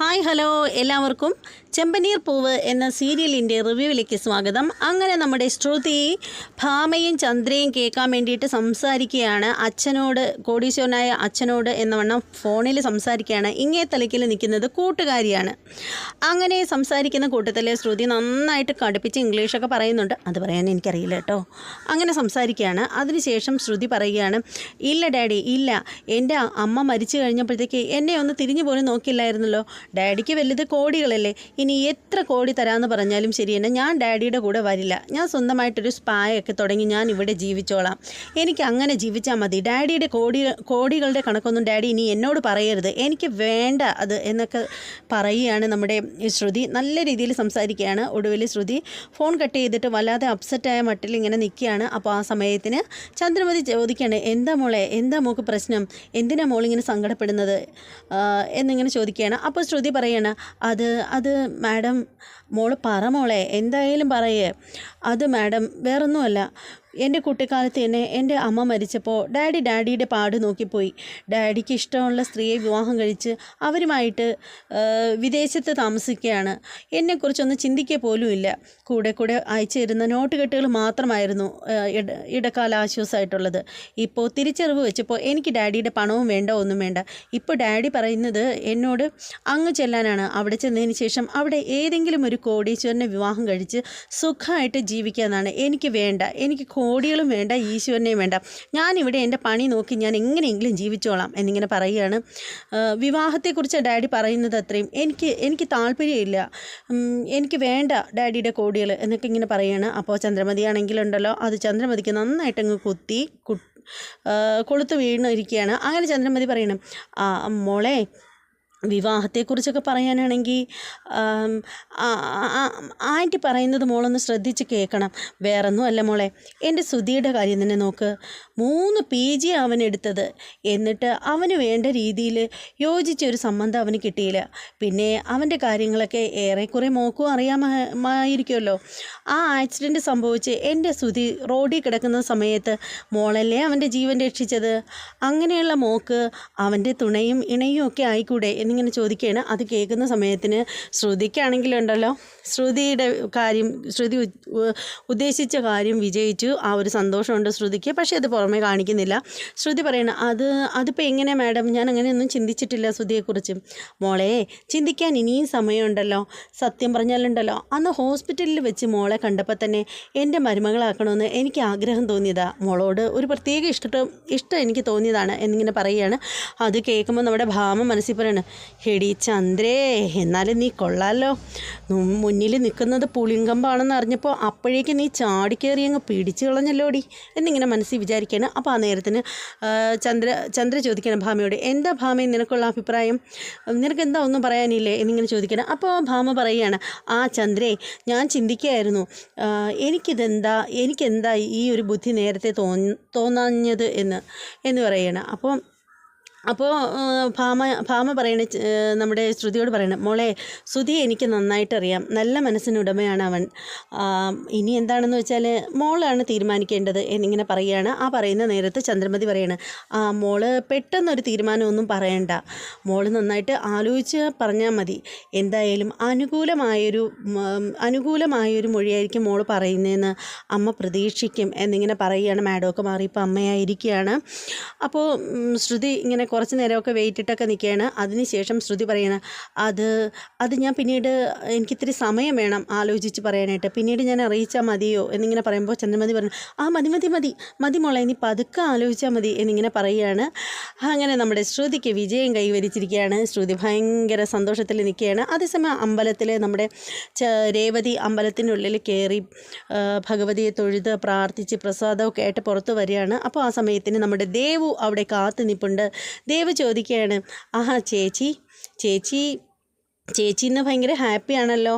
Hi hello എല്ലാവർക്കും. ചെമ്പനീർ പൂവ് എന്ന സീരിയലിന്റെ റിവ്യൂവിലേക്ക് സ്വാഗതം. അങ്ങനെ നമ്മുടെ ശ്രുതി ഭാമയും ചന്ദ്രയും കേൾക്കാൻ വേണ്ടിയിട്ട് സംസാരിക്കുകയാണ്. അച്ഛനോട് കോടീശ്വരനായ അച്ഛനോട് എന്ന വണ്ണം ഫോണിൽ സംസാരിക്കുകയാണ്. ഇങ്ങേ തലയ്ക്കിൽ നിൽക്കുന്നത് കൂട്ടുകാരിയാണ്. അങ്ങനെ സംസാരിക്കുന്ന കൂട്ടത്തിൽ ശ്രുതി നന്നായിട്ട് കടുപ്പിച്ച് ഇംഗ്ലീഷൊക്കെ പറയുന്നുണ്ട്. അത് പറയാൻ എനിക്കറിയില്ല കേട്ടോ. അങ്ങനെ സംസാരിക്കുകയാണ്. അതിനുശേഷം ശ്രുതി പറയുകയാണ് ഇല്ല ഡാഡി ഇല്ല. എന്റെ അമ്മ മരിച്ചു കഴിഞ്ഞപ്പോഴത്തേക്ക് എന്നെ ഒന്ന് തിരിഞ്ഞു പോലും നോക്കില്ലായിരുന്നല്ലോ. ഡാഡിക്ക് വലുത് കോടികളല്ലേ? ഇനി എത്ര കോടി തരാമെന്ന് പറഞ്ഞാലും ശരി തന്നെ ഞാൻ ഡാഡിയുടെ കൂടെ വരില്ല. ഞാൻ സ്വന്തമായിട്ടൊരു സ്പായൊക്കെ തുടങ്ങി ഞാൻ ഇവിടെ ജീവിച്ചോളാം. എനിക്ക് അങ്ങനെ ജീവിച്ചാൽ മതി. ഡാഡിയുടെ കോടി കോടികളുടെ കണക്കൊന്നും ഡാഡി ഇനി എന്നോട് പറയരുത്. എനിക്ക് വേണ്ട അത് എന്നൊക്കെ പറയുകയാണ് നമ്മുടെ ശ്രുതി. നല്ല രീതിയിൽ സംസാരിക്കുകയാണ് ഒടുവിൽ ശ്രുതി. ഫോൺ കട്ട് ചെയ്തിട്ട് വല്ലാതെ അപ്സെറ്റായ മട്ടിൽ ഇങ്ങനെ നിൽക്കുകയാണ്. അപ്പോൾ ആ സമയത്തിന് ചന്ദ്രമതി ചോദിക്കുകയാണ് എന്താ മോളെ? എന്താ മോൾക്ക് പ്രശ്നം? എന്തിനാ മോളിങ്ങനെ സങ്കടപ്പെടുന്നത്? എന്നിങ്ങനെ ചോദിക്കുകയാണ്. അപ്പോൾ ശ്രുതി പറയാണ് അത് അത് മാഡം മോൾ പറ മോളെ എന്തായാലും പറയേ. അത് മാഡം വേറൊന്നുമല്ല. എന്റെ കുട്ടിക്കാലത്ത് തന്നെ എന്റെ അമ്മ മരിച്ചപ്പോൾ ഡാഡി ഡാഡിയുടെ പാട് നോക്കിപ്പോയി. ഡാഡിക്ക് ഇഷ്ടമുള്ള സ്ത്രീയെ വിവാഹം കഴിച്ച് അവരുമായിട്ട് വിദേശത്ത് താമസിക്കുകയാണ്. എന്നെക്കുറിച്ചൊന്നും ചിന്തിക്കുക പോലും ഇല്ല കൂടെ കൂടെ അയച്ചു തരുന്ന നോട്ട് കെട്ടുകൾ മാത്രമായിരുന്നു ഇടക്കാല ആശ്വാസമായിട്ടുള്ളത് ഇപ്പോൾ തിരിച്ചറിവ് വെച്ചപ്പോൾ എനിക്ക് ഡാഡിയുടെ പണവും വേണ്ട ഒന്നും വേണ്ട. ഇപ്പോൾ ഡാഡി പറയുന്നത് എന്നോട് അങ്ങ് ചെല്ലാനാണ്. അവിടെ ചെന്നതിന് ശേഷം അവിടെ ഏതെങ്കിലും ഒരു കോടീശ്വരനെ വിവാഹം കഴിച്ച് സുഖമായിട്ട് ജീവിക്കാമെന്നാണ് എനിക്ക് വേണ്ട എനിക്ക് കോടികളും വേണ്ട ഈശ്വരനെയും വേണ്ട. ഞാനിവിടെ എന്റെ പണി നോക്കി ഞാൻ എങ്ങനെയെങ്കിലും ജീവിച്ചോളാം എന്നിങ്ങനെ പറയുകയാണ്. വിവാഹത്തെക്കുറിച്ച് ഡാഡി പറയുന്നത് അത്രയും. എനിക്ക് എനിക്ക് താല്പര്യമില്ല. എനിക്ക് വേണ്ട ഡാഡിയുടെ കോടികൾ എന്നൊക്കെ ഇങ്ങനെ പറയുകയാണ് അപ്പോൾ ചന്ദ്രമതി ആണെങ്കിലുണ്ടല്ലോ. അത് ചന്ദ്രമതിക്ക് നന്നായിട്ട് അങ്ങ് കുത്തി കു കൊളുത്ത് വീണിരിക്കുകയാണ്. അങ്ങനെ ചന്ദ്രമതി പറയണം ആ മോളെ വിവാഹത്തെക്കുറിച്ചൊക്കെ പറയാനാണെങ്കിൽ ആന്റി പറയുന്നത് മോളൊന്ന് ശ്രദ്ധിച്ച് കേൾക്കണം. വേറൊന്നും അല്ല മോളെ. എന്റെ സുധിയുടെ കാര്യം തന്നെ നോക്ക്. മൂന്ന് പി ജി അവൻ എടുത്തത്. എന്നിട്ട് അവന് വേണ്ട രീതിയിൽ യോജിച്ച ഒരു സംബന്ധം അവന് കിട്ടിയില്ല. പിന്നെ അവന്റെ കാര്യങ്ങളൊക്കെ ഏറെക്കുറെ മോക്കും അറിയാമായിരിക്കുമല്ലോ. ആ ആക്സിഡന്റ് സംഭവിച്ച് എന്റെ സ്തുതി റോഡിൽ കിടക്കുന്ന സമയത്ത് മോളല്ലേ അവന്റെ ജീവൻ രക്ഷിച്ചത്? അങ്ങനെയുള്ള മോക്ക് അവന്റെ തുണയും ഇണയും ഒക്കെ ആയിക്കൂടെ എന്നിങ്ങനെ ചോദിക്കുകയാണ്. അത് കേൾക്കുന്ന സമയത്തിന് ശ്രുതിക്കാണെങ്കിലുണ്ടല്ലോ. ശ്രുതിയുടെ കാര്യം ശ്രുതി ഉദ്ദേശിച്ച കാര്യം വിജയിച്ചു. ആ ഒരു സന്തോഷമുണ്ട് ശ്രുതിക്ക്. പക്ഷേ അത് കാണിക്കുന്നില്ല. ശ്രുതി പറയണം അത് അതിപ്പോൾ എങ്ങനെ മാഡം? ഞാൻ അങ്ങനെയൊന്നും ചിന്തിച്ചിട്ടില്ല ശ്രുതിയെക്കുറിച്ച്. മോളെ ചിന്തിക്കാൻ ഇനിയും സമയമുണ്ടല്ലോ. സത്യം പറഞ്ഞാലുണ്ടല്ലോ. അന്ന് ഹോസ്പിറ്റലിൽ വെച്ച് മോളെ കണ്ടപ്പോൾ തന്നെ എന്റെ മരുമകളാക്കണമെന്ന് എനിക്ക് ആഗ്രഹം തോന്നിയതാ. മോളോട് ഒരു പ്രത്യേക ഇഷ്ടം ഇഷ്ടം എനിക്ക് തോന്നിയതാണ് എന്നിങ്ങനെ പറയുകയാണ് അത് കേൾക്കുമ്പോൾ നമ്മുടെ ഭാമ മനസ്സിൽ പറയാണ് ഹെടി ചന്ദ്രേ എന്നാലും നീ കൊള്ളാലോ. മുന്നിൽ നിൽക്കുന്നത് പുളിങ്കമ്പാണെന്ന് അറിഞ്ഞപ്പോൾ അപ്പോഴേക്കും നീ ചാടിക്കേറി അങ്ങ് പിടിച്ചു കളഞ്ഞല്ലോടി എന്നിങ്ങനെ മനസ്സിൽ വിചാരിക്കുകയാണ് അപ്പോൾ ആ നേരത്തിന് ചന്ദ്ര ചന്ദ്ര ചോദിക്കണം ഭാമയോട് എന്താ ഭാമ നിനക്കുള്ള അഭിപ്രായം? നിനക്ക് എന്താ ഒന്നും പറയാനില്ലേ? എന്നിങ്ങനെ ചോദിക്കണം. അപ്പോൾ ഭാമ പറയുകയാണ് ആ ചന്ദ്രേ ഞാൻ ചിന്തിക്കുകയായിരുന്നു എനിക്കിതെന്താ എനിക്കെന്താ ഈ ഒരു ബുദ്ധി നേരത്തെ തോന്നി തോന്നാഞ്ഞത് എന്ന്? എന്ന് പറയുകയാണ്. അപ്പോൾ അപ്പോൾ ഭാമ ഭാമ പറയണ നമ്മുടെ ശ്രുതിയോട് പറയണം മോളെ ശ്രുതി എനിക്ക് നന്നായിട്ടറിയാം. നല്ല മനസ്സിനുടമയാണ് അവൻ. ഇനി എന്താണെന്ന് വെച്ചാൽ മോളാണ് തീരുമാനിക്കേണ്ടത് എന്നിങ്ങനെ പറയുകയാണ്. ആ പറയുന്ന നേരത്ത് ചന്ദ്രമതി പറയാണ് ആ മോൾ പെട്ടെന്നൊരു തീരുമാനമൊന്നും പറയണ്ട. മോൾ നന്നായിട്ട് ആലോചിച്ച് പറഞ്ഞാൽ മതി. എന്തായാലും അനുകൂലമായൊരു അനുകൂലമായൊരു മൊഴിയായിരിക്കും മോൾ പറയുന്നതെന്ന് അമ്മ പ്രതീക്ഷിക്കും എന്നിങ്ങനെ പറയുകയാണ്. മാഡമൊക്കെ മാറി ഇപ്പോൾ അമ്മയായിരിക്കുകയാണ്. അപ്പോൾ ശ്രുതി ഇങ്ങനെ കുറച്ച് നേരമൊക്കെ വെയിറ്റ് ഇട്ടൊക്കെ നിൽക്കുകയാണ് അതിനുശേഷം ശ്രുതി പറയുന്നത് അത് അത് ഞാൻ പിന്നീട് എനിക്കിത്തിരി സമയം വേണം ആലോചിച്ച് പറയാനായിട്ട്. പിന്നീട് ഞാൻ അറിയിച്ചാൽ മതിയോ? എന്നിങ്ങനെ പറയുമ്പോൾ ചന്ദ്രമതി പറഞ്ഞു ആ മതി മതി മതി. മതി മോളെ നീ പതുക്കെ ആലോചിച്ചാൽ മതി. എന്നിങ്ങനെ പറയുകയാണ്. അങ്ങനെ നമ്മുടെ ശ്രുതിക്ക് വിജയം കൈവരിച്ചിരിക്കുകയാണ്. ശ്രുതി ഭയങ്കര സന്തോഷത്തിൽ നിൽക്കുകയാണ്. അതേസമയം അമ്പലത്തിൽ നമ്മുടെ രേവതി അമ്പലത്തിനുള്ളിൽ കയറി ഭഗവതിയെ തൊഴുത് പ്രാർത്ഥിച്ച് പ്രസാദമൊക്കെ ആയിട്ട് പുറത്ത് വരികയാണ്. അപ്പോൾ ആ സമയത്തിന് നമ്മുടെ ദേവു അവിടെ കാത്തു നിൽപ്പുണ്ട് ദേവ് ചോദിക്കുകയാണ് ആഹാ ചേച്ചി ചേച്ചി ചേച്ചി ഇന്ന് ഭയങ്കര ഹാപ്പിയാണല്ലോ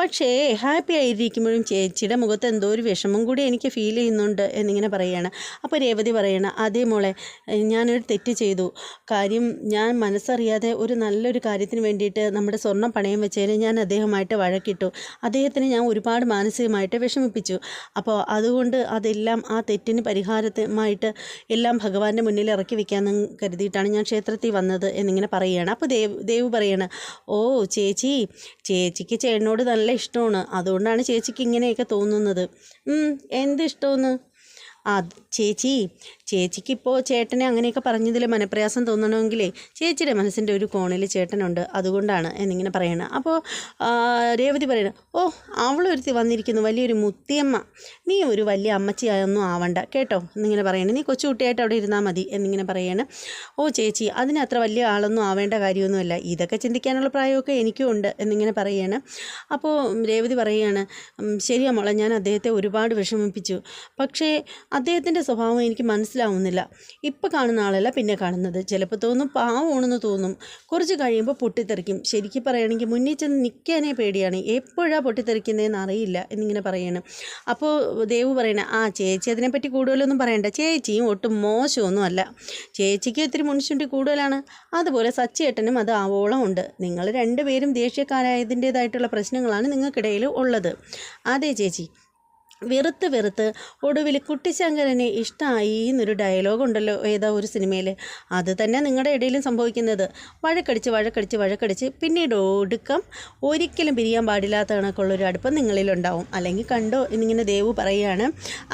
പക്ഷേ ഹാപ്പി ആയിരിക്കുമ്പോഴും ചേച്ചിയുടെ മുഖത്ത് എന്തോ ഒരു വിഷമം കൂടി എനിക്ക് ഫീൽ ചെയ്യുന്നുണ്ട് എന്നിങ്ങനെ പറയുകയാണ് അപ്പോൾ രേവതി പറയണം അതേ മോളെ ഞാനൊരു തെറ്റ് ചെയ്തു. കാര്യം ഞാൻ മനസ്സറിയാതെ ഒരു നല്ലൊരു കാര്യത്തിന് വേണ്ടിയിട്ട് നമ്മുടെ സ്വർണം പണയം വെച്ചതിന് ഞാൻ അദ്ദേഹമായിട്ട് വഴക്കിട്ടു. അദ്ദേഹത്തിന് ഞാൻ ഒരുപാട് മാനസികമായിട്ട് വിഷമിപ്പിച്ചു. അപ്പോൾ അതുകൊണ്ട് അതെല്ലാം ആ തെറ്റിന് പരിഹാരമായിട്ട് എല്ലാം ഭഗവാന്റെ മുന്നിൽ ഇറക്കി വെക്കാമെന്ന് കരുതിയിട്ടാണ് ഞാൻ ക്ഷേത്രത്തിൽ വന്നത് എന്നിങ്ങനെ പറയുകയാണ് അപ്പോൾ ദേവ് ദേവ് പറയാണ് ഓ ചേച്ചി ചേച്ചിക്ക് ചേട്ടനോട് നല്ല ഇഷ്ടമാണ്. അതുകൊണ്ടാണ് ചേച്ചിക്ക് ഇങ്ങനെയൊക്കെ തോന്നുന്നത്. എന്ത് ഇഷ്ടമെന്ന്? ആ ചേച്ചി ചേച്ചിക്കിപ്പോൾ ചേട്ടനെ അങ്ങനെയൊക്കെ പറഞ്ഞതിൽ മനപ്രയാസം തോന്നണമെങ്കിലേ ചേച്ചിയുടെ മനസ്സിന്റെ ഒരു കോണിൽ ചേട്ടനുണ്ട് അതുകൊണ്ടാണ് എന്നിങ്ങനെ പറയണം. അപ്പോൾ രേവതി പറയണം ഓ അവളൊരുത്തി വന്നിരിക്കുന്നു വലിയൊരു മുത്തിയമ്മ. നീ ഒരു വലിയ അമ്മച്ചിയൊന്നും ആവണ്ട കേട്ടോ? എന്നിങ്ങനെ പറയണം. നീ കൊച്ചുകുട്ടിയായിട്ട് അവിടെ ഇരുന്നാൽ മതി എന്നിങ്ങനെ പറയണം. ഓ ചേച്ചി അതിന് അത്ര വലിയ ആളൊന്നും ആവേണ്ട കാര്യമൊന്നുമല്ല. ഇതൊക്കെ ചിന്തിക്കാനുള്ള പ്രായമൊക്കെ എനിക്കും ഉണ്ട് എന്നിങ്ങനെ പറയാണ്. അപ്പോൾ രേവതി പറയുകയാണ് ശരിയാ മോളെ ഞാൻ അദ്ദേഹത്തെ ഒരുപാട് വിഷമിപ്പിച്ചു. പക്ഷേ അദ്ദേഹത്തിന്റെ സ്വഭാവം എനിക്ക് മനസ്സിലാവുന്നില്ല. ഇപ്പോൾ കാണുന്ന ആളല്ല പിന്നെ കാണുന്നത്. ചിലപ്പോൾ തോന്നും പാവമാണെന്ന് തോന്നും. കുറച്ച് കഴിയുമ്പോൾ പൊട്ടിത്തെറിക്കും. ശരിക്കും പറയുകയാണെങ്കിൽ മുന്നിൽ ചെന്ന് നിൽക്കാനേ പേടിയാണ്. എപ്പോഴാണ് പൊട്ടിത്തെറിക്കുന്നതെന്ന് അറിയില്ല എന്നിങ്ങനെ പറയണം. അപ്പോൾ ദേവ് പറയണ ആ ചേച്ചി അതിനെപ്പറ്റി കൂടുതലൊന്നും പറയണ്ട. ചേച്ചിയും ഒട്ടും മോശമൊന്നും അല്ല ചേച്ചിക്ക് ഇത്തിരി മുൻശുണ്ടി കൂടുതലാണ്. അതുപോലെ സച്ചിയേട്ടനും അത് ആവോളം ഉണ്ട്. നിങ്ങൾ രണ്ടുപേരും ദേഷ്യക്കാരായതിന്റേതായിട്ടുള്ള പ്രശ്നങ്ങളാണ് നിങ്ങൾക്കിടയിൽ ഉള്ളത്. അതെ ചേച്ചി. വെറുത്ത് വെറുത്ത് ഒടുവിൽ കുട്ടിശങ്കരനെ ഇഷ്ടമായി എന്നൊരു ഡയലോഗ് ഉണ്ടല്ലോ ഏതോ ഒരു സിനിമയിൽ അത് തന്നെ നിങ്ങളുടെ ഇടയിലും സംഭവിക്കുന്നത്. വഴക്കടിച്ച് വഴക്കടിച്ച് വഴക്കടിച്ച് പിന്നീട് ഒടുക്കം ഒരിക്കലും പിരിയാൻ പാടില്ലാത്ത കണക്കുള്ളൊരു അടുപ്പം നിങ്ങളിലുണ്ടാവും. അല്ലെങ്കിൽ കണ്ടോ എന്നിങ്ങനെ ദേവു പറയുകയാണ്.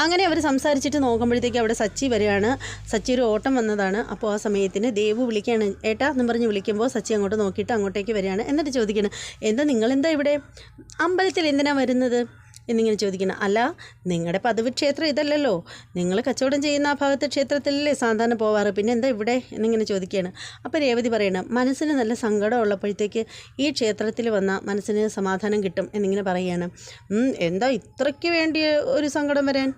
അങ്ങനെ അവർ സംസാരിച്ചിട്ട് നോക്കുമ്പോഴത്തേക്ക് അവിടെ സച്ചി വരികയാണ്. സച്ചി ഒരു ഓട്ടം വന്നതാണ്. അപ്പോൾ ആ സമയത്തിന് ദേവു വിളിക്കുകയാണ്. ഏട്ടാ എന്ന് പറഞ്ഞ് വിളിക്കുമ്പോൾ സച്ചി അങ്ങോട്ട് നോക്കിയിട്ട് അങ്ങോട്ടേക്ക് വരികയാണ്. എന്നിട്ട് ചോദിക്കണം എന്താ നിങ്ങളെന്താ ഇവിടെ? അമ്പലത്തിൽ എന്തിനാണ് വരുന്നത്? എന്നിങ്ങനെ ചോദിക്കണം അല്ല നിങ്ങളുടെ പദവി ക്ഷേത്രം ഇതല്ലല്ലോ. നിങ്ങൾ കച്ചവടം ചെയ്യുന്ന ആ ഭാഗത്തെ ക്ഷേത്രത്തിലല്ലേ സാധാരണ പോവാറ്? പിന്നെ എന്താ ഇവിടെ? എന്നിങ്ങനെ ചോദിക്കുകയാണ്. അപ്പോൾ രേവതി പറയണം മനസ്സിന് നല്ല സങ്കടം ഉള്ളപ്പോഴത്തേക്ക് ഈ ക്ഷേത്രത്തിൽ വന്ന മനസ്സിന് സമാധാനം കിട്ടും എന്നിങ്ങനെ പറയുകയാണ്. എന്താ ഇത്രയ്ക്ക് വേണ്ടി ഒരു സങ്കടം വരാൻ?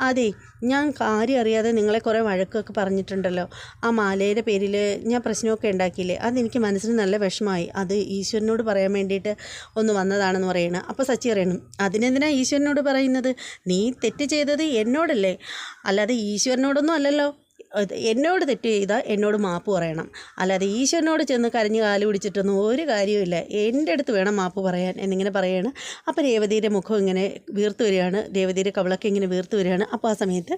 അതെ ഞാൻ കാര്യം അറിയാതെ നിങ്ങളെ കുറേ വഴക്കൊക്കെ പറഞ്ഞിട്ടുണ്ടല്ലോ. ആ മാലയുടെ പേരിൽ ഞാൻ പ്രശ്നമൊക്കെ ഉണ്ടാക്കിയില്ലേ? അതെനിക്ക് മനസ്സിന് നല്ല വിഷമമായി അത് ഈശ്വരനോട് പറയാൻ വേണ്ടിയിട്ട് ഒന്ന് വന്നതാണെന്ന് പറയണം. അപ്പോൾ സച്ചി പറയണം അതിനെന്തിനാ ഈശ്വരനോട് പറയുന്നത്? നീ തെറ്റ് ചെയ്തത് എന്നോടല്ലേ? അല്ലാതെ ഈശ്വരനോടൊന്നും അല്ലല്ലോ. എന്നോട് തെറ്റ് ചെയ്താൽ എന്നോട് മാപ്പ് പറയണം. അല്ലാതെ ഈശ്വരനോട് ചെന്ന് കരഞ്ഞ് കാൽ പിടിച്ചിട്ടൊന്നും ഒരു കാര്യമില്ല എന്റെ അടുത്ത് വേണം മാപ്പ് പറയാൻ എന്നിങ്ങനെ പറയാണ്. അപ്പോൾ രേവതിയുടെ മുഖം ഇങ്ങനെ വീർത്ത് വരികയാണ്. രേവതിയുടെ കവളൊക്കെ ഇങ്ങനെ വീർത്ത് വരികയാണ്. അപ്പോൾ ആ സമയത്ത്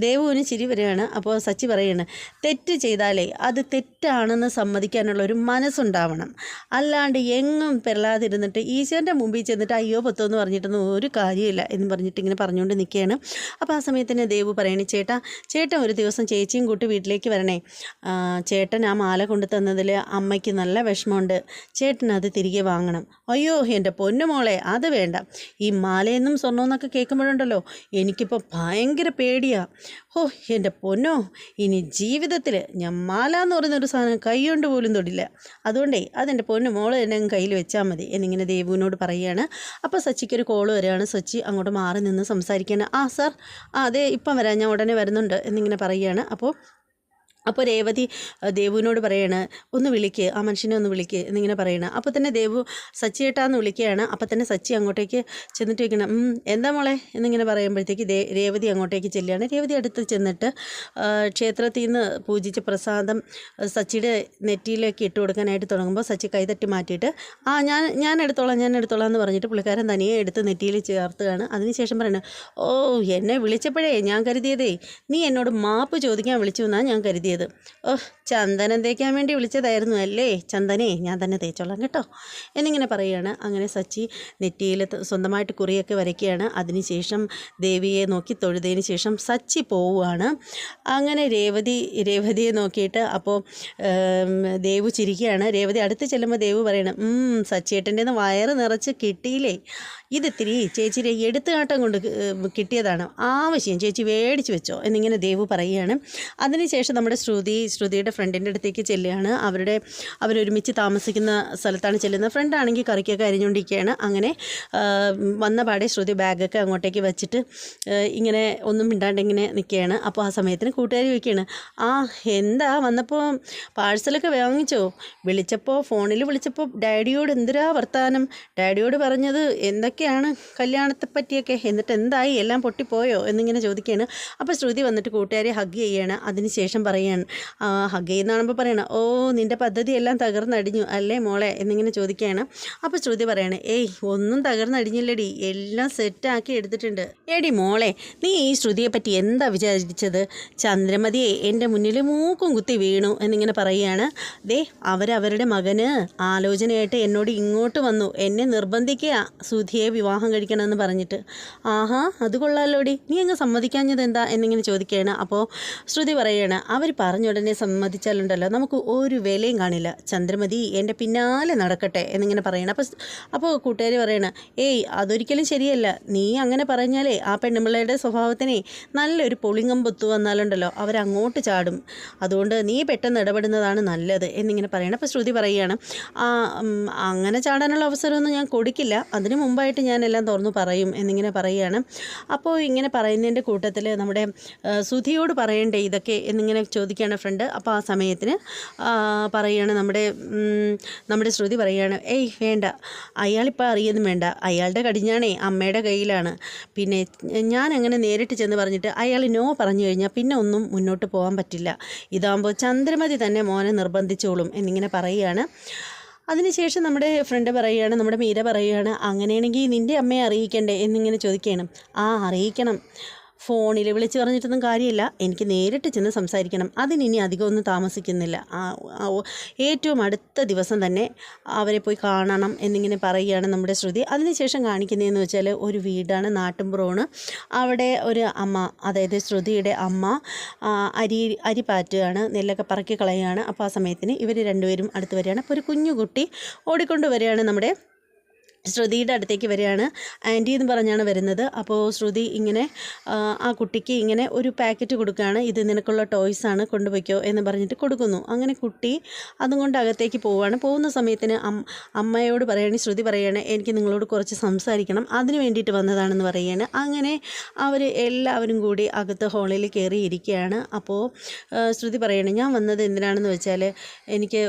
ദേവുവിന് ചിരി വരികയാണ്. അപ്പോൾ സച്ചി പറയാണ് തെറ്റ് ചെയ്താലേ അത് തെറ്റാണെന്ന് സമ്മതിക്കാനുള്ള ഒരു മനസ്സുണ്ടാവണം. അല്ലാണ്ട് എങ്ങും പെരളാതിരുന്നിട്ട് ഈശ്വരന്റെ മുമ്പിൽ ചെന്നിട്ട് അയ്യോ പത്തോ എന്ന് പറഞ്ഞിട്ടൊന്നും ഒരു കാര്യമില്ല എന്ന് പറഞ്ഞിട്ട് ഇങ്ങനെ പറഞ്ഞുകൊണ്ട് നിൽക്കുകയാണ്. അപ്പോൾ ആ സമയത്തിന് ദേവു പറയണേ ചേട്ടാ ചേട്ടൻ ഒരു ദിവസം ചേച്ചിയും കൂട്ടി വീട്ടിലേക്ക് വരണേ. ചേട്ടൻ ആ മാല കൊണ്ടു തന്നതിൽ അമ്മയ്ക്ക് നല്ല വിഷമമുണ്ട്. ചേട്ടൻ അത് തിരികെ വാങ്ങണം. അയ്യോ എന്റെ പൊന്നുമോളെ അത് വേണ്ട. ഈ മാലയെന്നും സ്വർണമെന്നൊക്കെ കേൾക്കുമ്പോഴുണ്ടല്ലോ എനിക്കിപ്പോൾ ഭയങ്കര പേടിയാ. ഓ എന്റെ പൊന്നോ ഇനി ജീവിതത്തിൽ ഞാൻ മാല എന്ന് പറയുന്നൊരു സാധനം കൈ കൊണ്ട് പോലും തൊടില്ല. അതുകൊണ്ടേ അതെന്റെ പൊന്നു മോൾ അങ്ങ് കയ്യിൽ വെച്ചാൽ മതി എന്നിങ്ങനെ ദേവുവിനോട് പറയുകയാണ്. അപ്പോൾ സച്ചിക്കൊരു കോൾ വരികയാണ്. സച്ചി അങ്ങോട്ട് മാറി നിന്ന് സംസാരിക്കുകയാണ്. ആ സാർ ആ അതെ ഇപ്പം വരാം. ഞാൻ ഉടനെ വരുന്നുണ്ട് എന്നിങ്ങനെ പറയുകയാണ്. അപ്പോൾ അപ്പോൾ രേവതി ദേവുവിനോട് പറയാണ് ഒന്ന് വിളിക്ക് ആ മനുഷ്യനെ ഒന്ന് വിളിക്ക് എന്നിങ്ങനെ പറയണം. അപ്പോൾ തന്നെ ദേവു സച്ചി ഏട്ടാന്ന് വിളിക്കുകയാണ്. അപ്പോൾ തന്നെ സച്ചി അങ്ങോട്ടേക്ക് ചെന്നിട്ട് വയ്ക്കണം എന്താ മോളെ? എന്നിങ്ങനെ പറയുമ്പോഴത്തേക്ക് രേവതി അങ്ങോട്ടേക്ക് ചെല്ലുകയാണ്. രേവതി അടുത്ത് ചെന്നിട്ട് ക്ഷേത്രത്തിൽ നിന്ന് പൂജിച്ച പ്രസാദം സച്ചിയുടെ നെറ്റിയിലേക്ക് ഇട്ട് കൊടുക്കാനായിട്ട് തുടങ്ങുമ്പോൾ സച്ചി കൈതട്ടി മാറ്റിയിട്ട് ആ ഞാൻ ഞാൻ എടുത്തോളാം ഞാൻ എടുത്തോളാം എന്ന് പറഞ്ഞിട്ട് പുള്ളിക്കാരൻ തനിയെ എടുത്ത് നെറ്റിയിൽ ചേർത്തുകയാണ്. അതിനുശേഷം പറയുന്നത് ഓ എന്നെ വിളിച്ചപ്പോഴേ ഞാൻ കരുതിയതേ നീ എന്നോട് മാപ്പ് ചോദിക്കാൻ വിളിച്ചു എന്നാണ് ഞാൻ കരുതിയത്. ഓ ചന്ദനം തേക്കാൻ വേണ്ടി വിളിച്ചതായിരുന്നു അല്ലേ? ചന്ദനെ ഞാൻ തന്നെ തേച്ചോളാം കേട്ടോ. എന്നിങ്ങനെ പറയുകയാണ്. അങ്ങനെ സച്ചി നെറ്റിയിൽ സ്വന്തമായിട്ട് കുറിയൊക്കെ വരയ്ക്കുകയാണ്. അതിനുശേഷം ദേവിയെ നോക്കി തൊഴുതതിന് ശേഷം സച്ചി പോവുകയാണ്. അങ്ങനെ രേവതി രേവതിയെ നോക്കിയിട്ട് അപ്പോൾ ദേവു ചിരിക്കുകയാണ്. രേവതി അടുത്ത് ചെല്ലുമ്പോൾ ദേവു പറയണം "ഉം, സച്ചിയേട്ടന്റെ വയറ് നിറച്ച് കിട്ടിയില്ലേ? ഇതിത്തിരി ചേച്ചിയുടെ എടുത്തുകാട്ടം കൊണ്ട് കിട്ടിയതാണ് ആവശ്യം. ചേച്ചി മേടിച്ച് വെച്ചോ എന്നിങ്ങനെ ദേവു പറയുകയാണ്. അതിനുശേഷം നമ്മുടെ ശ്രുതി ശ്രുതിയുടെ ഫ്രണ്ടിന്റെ അടുത്തേക്ക് ചെല്ലുകയാണ്. അവരുടെ അവരൊരുമിച്ച് താമസിക്കുന്ന സ്ഥലത്താണ് ചെല്ലുന്നത്. ഫ്രണ്ടാണെങ്കിൽ കറിക്കൊക്കെ അരിഞ്ഞുകൊണ്ടിരിക്കുകയാണ്. അങ്ങനെ വന്ന പാടെ ശ്രുതി ബാഗൊക്കെ അങ്ങോട്ടേക്ക് വെച്ചിട്ട് ഇങ്ങനെ ഒന്നും മിണ്ടാണ്ട് ഇങ്ങനെ നിൽക്കുകയാണ്. അപ്പോൾ ആ സമയത്തിന് കൂട്ടുകാർ ചോദിക്കുകയാണ് ആ എന്താ വന്നപ്പോൾ പാഴ്സലൊക്കെ വാങ്ങിച്ചോ? വിളിച്ചപ്പോൾ ഫോണിൽ വിളിച്ചപ്പോൾ ഡാഡിയോട് എന്തിനാ വർത്താനം? ഡാഡിയോട് പറഞ്ഞത് എന്തൊക്കെയാണ് കല്യാണത്തെ പറ്റിയൊക്കെ? എന്നിട്ട് എന്തായി? എല്ലാം പൊട്ടിപ്പോയോ? എന്നിങ്ങനെ ചോദിക്കുകയാണ്. അപ്പോൾ ശ്രുതി വന്നിട്ട് കൂട്ടുകാരെ ഹഗ് ചെയ്യാണ്. അതിനുശേഷം പറയാണ് ഹഗ് ചെയ്യുന്ന പറയണം ഓ നിന്റെ പദ്ധതി എല്ലാം തകർന്നടിഞ്ഞു അല്ലേ മോളെ? എന്നിങ്ങനെ ചോദിക്കുകയാണ്. അപ്പോൾ ശ്രുതി പറയാണ് ഏയ് ഒന്നും തകർന്നടിഞ്ഞില്ലടി. എല്ലാം സെറ്റാക്കി എടുത്തിട്ടുണ്ട്. എടി മോളെ നീ ഈ ശ്രുതിയെ പറ്റി എന്താ വിചാരിച്ചത്? ചന്ദ്രമതിയെ എന്റെ മുന്നിൽ മൂക്കും കുത്തി വീണു. എന്നിങ്ങനെ പറയുകയാണ്. ദേ അവരവരുടെ മകന് ആലോചനയായിട്ട് എന്നോട് ഇങ്ങോട്ട് വന്നു. എന്നെ നിർബന്ധിക്കുക. സുധിയെ വിവാഹം കഴിക്കണമെന്ന് പറഞ്ഞിട്ട്. ആഹാ അത് കൊള്ളാലോടി. നീ അങ്ങ് സമ്മതിക്കാഞ്ഞത് എന്താ എന്നിങ്ങനെ ചോദിക്കുകയാണ്. അപ്പോൾ ശ്രുതി പറയുകയാണ് അവർ പറഞ്ഞ ഉടനെ സമ്മതിച്ചാലുണ്ടല്ലോ. നമുക്ക് ഒരു വിലയും കാണില്ല. ചന്ദ്രമതി എന്റെ പിന്നാലെ നടക്കട്ടെ എന്നിങ്ങനെ പറയണം. അപ്പോൾ അപ്പോൾ കൂട്ടുകാർ പറയണ ഏയ് അതൊരിക്കലും ശരിയല്ല. നീ അങ്ങനെ പറഞ്ഞാലേ ആ പെണ്ണുമ്പിള്ളയുടെ സ്വഭാവത്തിനെ നല്ലൊരു പൊളിങ്ങം പൊത്തു വന്നാലുണ്ടല്ലോ. അവരങ്ങോട്ട് ചാടും. അതുകൊണ്ട് നീ പെട്ടെന്ന് ഇടപെടുന്നതാണ് നല്ലത്. എന്നിങ്ങനെ പറയണം. അപ്പോൾ ശ്രുതി പറയുകയാണ് "ആ, അങ്ങനെ ചാടാനുള്ള അവസരമൊന്നും ഞാൻ കൊടുക്കില്ല. അതിന് മുമ്പായിട്ട് ഞാൻ ഞാനെല്ലാം തുറന്നു പറയും എന്നിങ്ങനെ പറയുകയാണ്. അപ്പോൾ ഇങ്ങനെ പറയുന്നതിന്റെ കൂട്ടത്തിൽ നമ്മുടെ സുധിയോട് പറയണ്ടേ ഇതൊക്കെ എന്നിങ്ങനെ ചോദിക്കുകയാണ് ഫ്രണ്ട്. അപ്പോൾ ആ സമയത്തിന് പറയുകയാണ് നമ്മുടെ നമ്മുടെ ശ്രുതി പറയുകയാണ് ഏയ് വേണ്ട. അയാളിപ്പോൾ അറിയൊന്നും വേണ്ട. അയാളുടെ കടിഞ്ഞാണേ അമ്മയുടെ കയ്യിലാണ്. പിന്നെ ഞാൻ അങ്ങനെ നേരിട്ട് ചെന്ന് പറഞ്ഞിട്ട് അയാൾ നോ പറഞ്ഞു കഴിഞ്ഞാൽ പിന്നെ ഒന്നും മുന്നോട്ട് പോകാൻ പറ്റില്ല. ഇതാകുമ്പോൾ ചന്ദ്രമതി തന്നെ മോനെ നിർബന്ധിച്ചോളും എന്നിങ്ങനെ പറയുകയാണ്. അതിനുശേഷം നമ്മുടെ ഫ്രണ്ട് പറയുകയാണ് നമ്മുടെ മീര പറയുകയാണ് അങ്ങനെയാണെങ്കിൽ നിന്റെ അമ്മയെ അറിയിക്കണ്ടേ എന്നിങ്ങനെ ചോദിക്കുകയാണ്. ആ അറിയിക്കണം. ഫോണിൽ വിളിച്ച് പറഞ്ഞിട്ടൊന്നും കാര്യമില്ല. എനിക്ക് നേരിട്ട് ചെന്ന് സംസാരിക്കണം. അതിനിനി അധികമൊന്നും താമസിക്കുന്നില്ല. ഏറ്റവും അടുത്ത ദിവസം തന്നെ അവരെ പോയി കാണണം എന്നിങ്ങനെ പറയുകയാണ് നമ്മുടെ ശ്രുതി. അതിനുശേഷം കാണിക്കുന്നതെന്ന് വെച്ചാൽ ഒരു വീടാണ് നാട്ടുംപുറമാണ്. അവിടെ ഒരു അമ്മ അതായത് ശ്രുതിയുടെ അമ്മ അരി അരി പാറ്റുകയാണ് നെല്ലൊക്കെ പറക്കി കളയുകയാണ്. അപ്പോൾ ആ സമയത്തിന് ഇവർ രണ്ടുപേരും അടുത്ത് വരികയാണ്. അപ്പോൾ ഒരു കുഞ്ഞു കുട്ടി ഓടിക്കൊണ്ട് വരികയാണ് നമ്മുടെ ശ്രുതിയുടെ അടുത്തേക്ക് വരികയാണ്. ആന്റി എന്ന് പറഞ്ഞാണ് വരുന്നത്. അപ്പോൾ ശ്രുതി ഇങ്ങനെ ആ, കുട്ടിക്ക് ഇങ്ങനെ ഒരു പാക്കറ്റ് കൊടുക്കുകയാണ്. ഇത് നിനക്കുള്ള ടോയ്സ് ആണ് കൊണ്ടുപോയിക്കോ എന്ന് പറഞ്ഞിട്ട് കൊടുക്കുന്നു. അങ്ങനെ കുട്ടി അതും കൊണ്ട് അകത്തേക്ക് പോവുകയാണ്. പോകുന്ന സമയത്തിന് അമ്മയോട് പറയുകയാണ് ശ്രുതി പറയുകയാണ് എനിക്ക് നിങ്ങളോട് കുറച്ച് സംസാരിക്കണം. അതിന് വേണ്ടിയിട്ട് വന്നതാണെന്ന് പറയുകയാണ് അങ്ങനെ അവർ എല്ലാവരും കൂടി അകത്ത് ഹോളിൽ കയറി ഇരിക്കുകയാണ് അപ്പോൾ ശ്രുതി പറയുകയാണ് ഞാൻ വന്നത് എന്തിനാണെന്ന് വെച്ചാൽ എനിക്ക്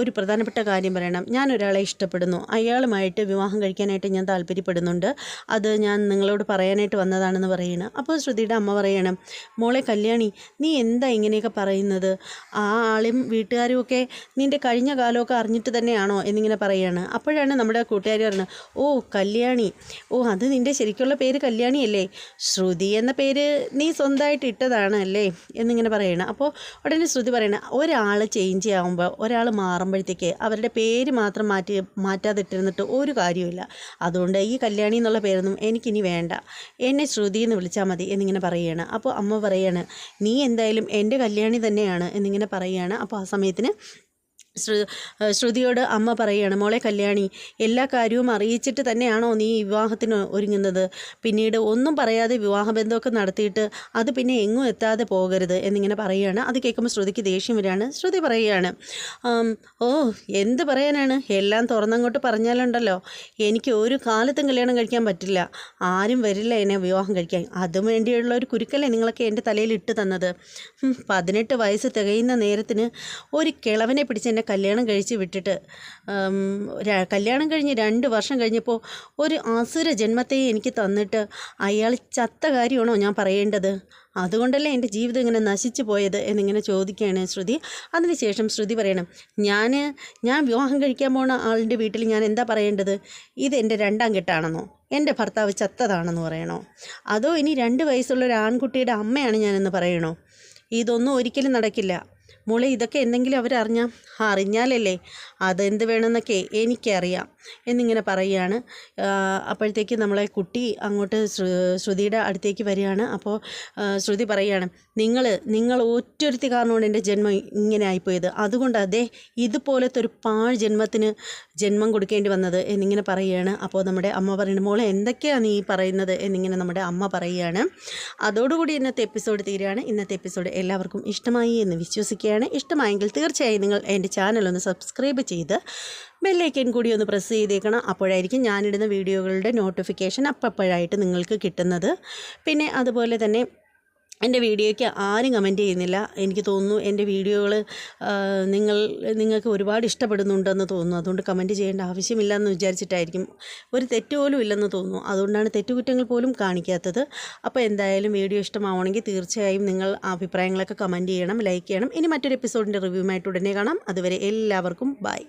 ഒരു പ്രധാനപ്പെട്ട കാര്യം പറയണം. ഞാൻ ഒരാളെ ഇഷ്ടപ്പെടുന്നു. അയാളുമായിട്ട് വിവാഹം കഴിക്കാനായിട്ട് ഞാൻ താല്പര്യപ്പെടുന്നുണ്ട്. അത് ഞാൻ നിങ്ങളോട് പറയാനായിട്ട് വന്നതാണെന്ന് പറയണം അപ്പോൾ ശ്രുതിയുടെ അമ്മ പറയണം മോളെ കല്യാണി നീ എന്താ ഇങ്ങനെയൊക്കെ പറയുന്നത്? ആ ആളും വീട്ടുകാരും ഒക്കെ നിന്റെ കഴിഞ്ഞ കാലമൊക്കെ അറിഞ്ഞിട്ട് തന്നെയാണോ? എന്നിങ്ങനെ പറയുകയാണ് അപ്പോഴാണ് നമ്മുടെ കൂട്ടുകാർ പറയുന്നത് ഓ കല്യാണി. ഓ അത് നിന്റെ ശരിക്കുള്ള പേര് കല്യാണിയല്ലേ? ശ്രുതി എന്ന പേര് നീ സ്വന്തമായിട്ട് ഇട്ടതാണ് അല്ലേ? എന്നിങ്ങനെ പറയണം. അപ്പോൾ ഉടനെ ശ്രുതി പറയണം ഒരാൾ ചേഞ്ച് ആകുമ്പോൾ ഒരാൾ മാറുമ്പോഴത്തേക്ക് അവരുടെ പേര് മാത്രം മാറ്റി മാറ്റാതിട്ടിരുന്നിട്ട് ഒരു കാര്യമില്ല. അതുകൊണ്ട് ഈ കല്യാണി എന്നുള്ള പേരൊന്നും എനിക്കിനി വേണ്ട. എന്നെ ശ്രുതി എന്ന് വിളിച്ചാൽ മതി എന്നിങ്ങനെ പറയുകയാണ് അപ്പോൾ അമ്മ പറയാണ് നീ എന്തായാലും എന്റെ കല്യാണി തന്നെയാണ് എന്നിങ്ങനെ പറയുകയാണ് അപ്പോൾ ആ സമയത്തിന് ശ്രുതിയോട് അമ്മ പറയുകയാണ് മോളെ കല്യാണി എല്ലാ കാര്യവും അറിയിച്ചിട്ട് തന്നെയാണോ നീ വിവാഹത്തിന് ഒരുങ്ങുന്നത്? പിന്നീട് ഒന്നും പറയാതെ വിവാഹബന്ധമൊക്കെ നടത്തിയിട്ട് അത് പിന്നെ എങ്ങും എത്താതെ പോകരുത് എന്നിങ്ങനെ പറയുകയാണ് അത് കേൾക്കുമ്പോൾ ശ്രുതിക്ക് ദേഷ്യം വരികയാണ്. ശ്രുതി പറയുകയാണ് ഓ എന്ത് പറയാനാണ്? എല്ലാം തുറന്നങ്ങോട്ട് പറഞ്ഞാലുണ്ടല്ലോ. എനിക്ക് ഒരു കാലത്തും കല്യാണം കഴിക്കാൻ പറ്റില്ല. ആരും വരില്ല എന്നെ വിവാഹം കഴിക്കാൻ. അതും വേണ്ടിയുള്ള ഒരു കുരുക്കല്ലേ നിങ്ങളൊക്കെ എന്റെ തലയിൽ ഇട്ട് തന്നത്. പതിനെട്ട് വയസ്സ് തികയുന്ന നേരത്തിന് ഒരു കിളവനെ പിടിച്ച് എന്നെ കല്യാണം കഴിച്ച് വിട്ടിട്ട് കല്യാണം കഴിഞ്ഞ് രണ്ട് വർഷം കഴിഞ്ഞപ്പോൾ ഒരു അസുര ജന്മത്തെ എനിക്ക് തന്നിട്ട് അയാൾ ചത്ത കാര്യമാണോ ഞാൻ പറയേണ്ടത്? അതുകൊണ്ടല്ലേ എന്റെ ജീവിതം ഇങ്ങനെ നശിച്ചു പോയത് എന്നിങ്ങനെ ചോദിക്കുകയാണ് ശ്രുതി. അതിനുശേഷം ശ്രുതി പറയണം ഞാൻ ഞാൻ വിവാഹം കഴിക്കാൻ പോണ ആളിന്റെ വീട്ടിൽ ഞാൻ എന്താ പറയേണ്ടത്? ഇത് എന്റെ രണ്ടാം കെട്ടാണെന്നോ? എന്റെ ഭർത്താവ് ചത്തതാണെന്ന് പറയണോ? അതോ ഇനി രണ്ട് വയസ്സുള്ള ഒരു ആൺകുട്ടിയുടെ അമ്മയാണ് ഞാനെന്ന് പറയണോ? ഇതൊന്നും ഒരിക്കലും നടക്കില്ല. മോളെ ഇതൊക്കെ എന്തെങ്കിലും അവരറിഞ്ഞാൽ അറിഞ്ഞാലല്ലേ. അതെന്ത് വേണമെന്നൊക്കെ എനിക്കറിയാം. എന്നിങ്ങനെ പറയുകയാണ്. അപ്പോഴത്തേക്ക് നമ്മളെ കുട്ടി അങ്ങോട്ട് ശ്രു- ശ്രുതിയുടെ അടുത്തേക്ക് വരികയാണ്. അപ്പോൾ ശ്രുതി പറയുകയാണ് നിങ്ങൾ നിങ്ങൾ ഒറ്റൊരുത്തി കാരണമാണ് എന്റെ ജന്മം ഇങ്ങനെ ആയിപ്പോയത്. അതുകൊണ്ട് അതേ ഇതുപോലത്തെ ഒരു പാഴ് ജന്മത്തിന് ജന്മം കൊടുക്കേണ്ടി വന്നത് എന്നിങ്ങനെ പറയുകയാണ്. അപ്പോൾ നമ്മുടെ അമ്മ പറയുന്നത് മോളെ എന്തൊക്കെയാണ് നീ പറയുന്നത്? എന്നിങ്ങനെ നമ്മുടെ അമ്മ പറയുകയാണ്. അതോടുകൂടി ഇന്നത്തെ എപ്പിസോഡ് തീരുകയാണ്. ഇന്നത്തെ എപ്പിസോഡ് എല്ലാവർക്കും ഇഷ്ടമായി എന്ന് വിശ്വസിക്കുകയാണ്. ഇഷ്ടമായെങ്കിൽ തീർച്ചയായും നിങ്ങൾ എന്റെ ചാനൽ ഒന്ന് സബ്സ്ക്രൈബ് ചെയ്ത് ബെല്ലൈക്കൻ കൂടി ഒന്ന് പ്രസ് ചെയ്തേക്കണം. അപ്പോഴായിരിക്കും ഞാനിടുന്ന വീഡിയോകളുടെ നോട്ടിഫിക്കേഷൻ അപ്പപ്പോഴായിട്ട് നിങ്ങൾക്ക് കിട്ടുന്നത്. പിന്നെ അതുപോലെ തന്നെ എന്റെ വീഡിയോയ്ക്ക് ആരും കമന്റ് ചെയ്യുന്നില്ല. എനിക്ക് തോന്നുന്നു എന്റെ വീഡിയോകൾ നിങ്ങൾ നിങ്ങൾക്ക് ഒരുപാട് ഇഷ്ടപ്പെടുന്നുണ്ടെന്ന് തോന്നുന്നു. അതുകൊണ്ട് കമന്റ് ചെയ്യേണ്ട ആവശ്യമില്ല എന്ന് വിചാരിച്ചിട്ടായിരിക്കും. ഒരു തെറ്റ് പോലും ഇല്ലെന്ന് തോന്നുന്നു. അതുകൊണ്ടാണ് തെറ്റുകുറ്റങ്ങൾ പോലും കാണിക്കാത്തത്. അപ്പോൾ എന്തായാലും വീഡിയോ ഇഷ്ടമാവണമെങ്കിൽ തീർച്ചയായും നിങ്ങൾ അഭിപ്രായങ്ങളൊക്കെ കമന്റ് ചെയ്യണം ലൈക്ക് ചെയ്യണം. ഇനി മറ്റൊരു എപ്പിസോഡിന്റെ റിവ്യൂമായിട്ട് ഉടനെ കാണാം. അതുവരെ എല്ലാവർക്കും ബൈ